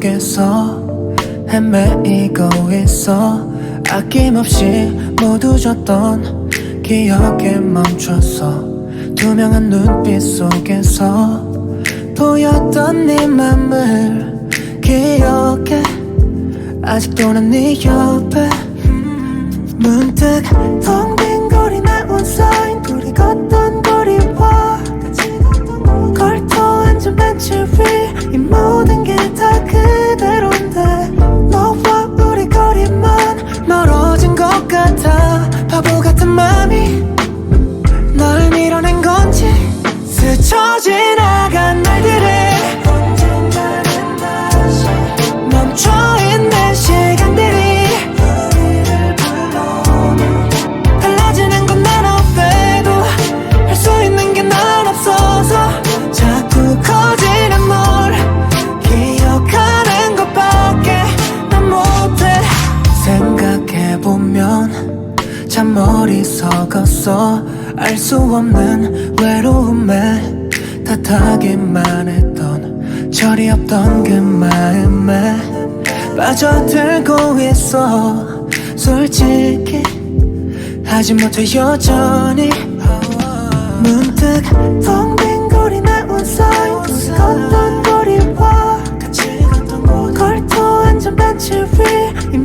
속에서 헤매이고 있어. 아낌없이 모두 줬던 기억에 멈춰서 투명한 눈빛 속에서 보였던 네 맘을 기억해. 아직도 난 네 옆에. 음, 문득 덩 지나간 날들이 언젠가는 다시 멈춰있는 시간들이 우리를 불러오는 달라지는 건 난 없대도 할 수 있는 게 난 없어서 자꾸 커지는 널 기억하는 것밖에 난 못해. 생각해보면 참 어리석었어 알 수 없는 외로움에 탓하기만 했던 철이 없던 그 마음에 빠져들고 있어. 솔직히 하지 못해 여전히 문득 텅 빈 거리 내온 사인 둘이 걷던 거리와 같이 걷던 곳 걸터 앉은 벤치 위이